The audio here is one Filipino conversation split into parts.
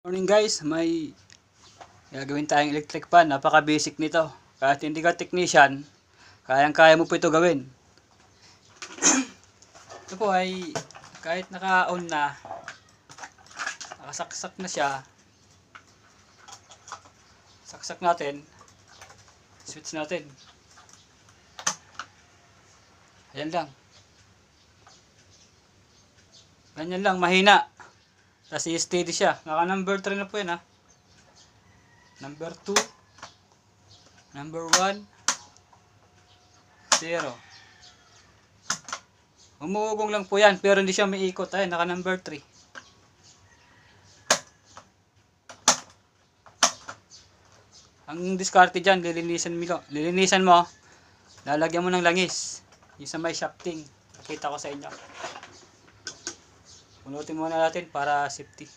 Morning guys, may gagawin tayong electric fan. Napaka basic nito. Kahit hindi ka technician, kayang-kaya mo po ito gawin. ito po ay kahit naka-on na, nakasaksak na siya, saksak natin, switch natin. Ayan lang. Ganyan lang, mahina. Tapos i-steady siya. Naka number 3 na po yan ha. Number 2. Number 1. 0. Umuugong lang po yan. Pero hindi siya may ikot. Ay, naka number 3. Ang diskarte dyan, lilinisan mo, lilinisan mo, lalagyan mo ng langis. Yung sa may shafting. Nakita ko sa inyo. Punutin muna natin para safety.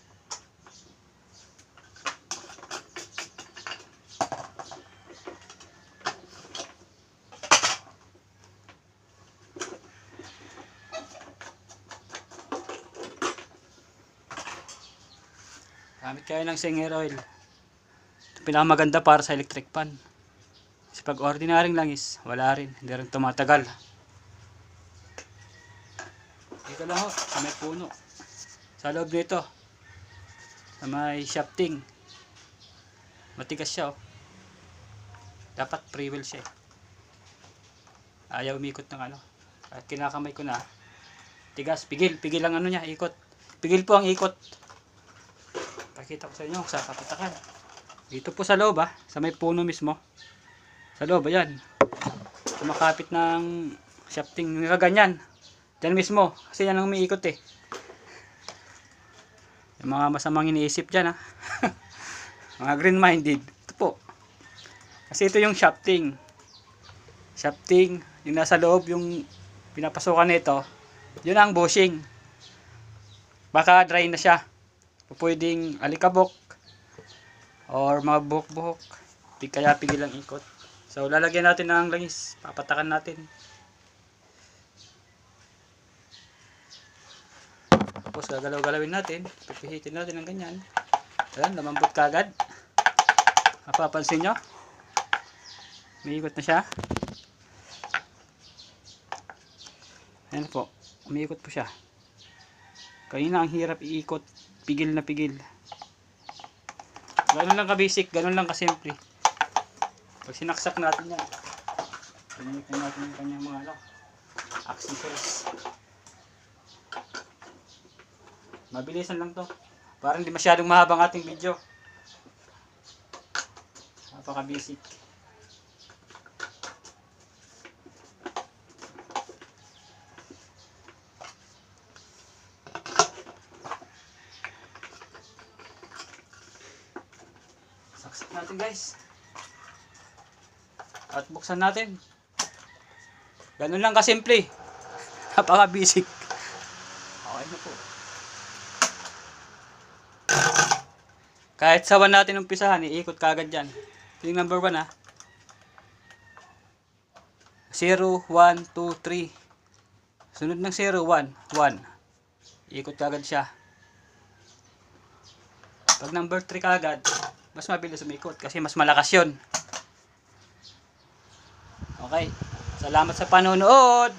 Gamit kayo ng Singer oil. Ito pinakamaganda para sa electric pan. Kasi pag ordinaryong langis, wala rin. Hindi rin tumatagal. Dito lang ho, may puno. Sa loob nito. Sa may shafting. Matigas siya oh. Dapat pre-wheel siya eh. Ayaw umikot ng ano. At kinakamay ko na. Tigas, pigil. Pigil ang ano niya, ikot. Pigil po ang ikot. Pakita ko sa inyo sa kapitakan. Dito po sa loob ah. Sa may puno mismo. Sa loob, ayan. Kumakapit ng shafting. Nakaganyan. Diyan mismo. Kasi yan ang umiikot eh. Yung mga masamang iniisip dyan ha. mga green minded. Ito po. Kasi ito yung shafting. Shafting. Yung nasa loob yung pinapasukan nito. Yun ang bushing. Baka dry na siya. Pwedeng alikabok. Or mga buhok-buhok. Kaya pigil ang ikot. So lalagyan natin ng langis. Papatakan natin. Tapos gagalaw-galawin natin. Pipihitin natin ng ganyan. Ayan, lumambot kagad. Mapapansin nyo. May ikot na siya. Ayan po. Umiikot po siya. Kanina ang hirap iikot. Pigil na pigil. Ganun lang ka-basic. Ganun lang ka-simple. Pag sinaksak natin yan. Pinamitan natin yung kanyang mga ano, accessories. Mabilisan lang to. Para hindi masyadong mahabang ating video. Napaka basic. Saksak natin guys. At buksan natin. Ganun lang kasimple. Napaka basic. Okay na po. Kahit sawan natin umpisahan, iikot kagad dyan. Ito yung number 1 ha. 0, 1, 2, 3. Sunod ng 0, 1, 1. Iikot kagad siya. Pag number 3 kagad, mas mabilis umikot kasi mas malakas yun. Okay. Salamat sa panonood.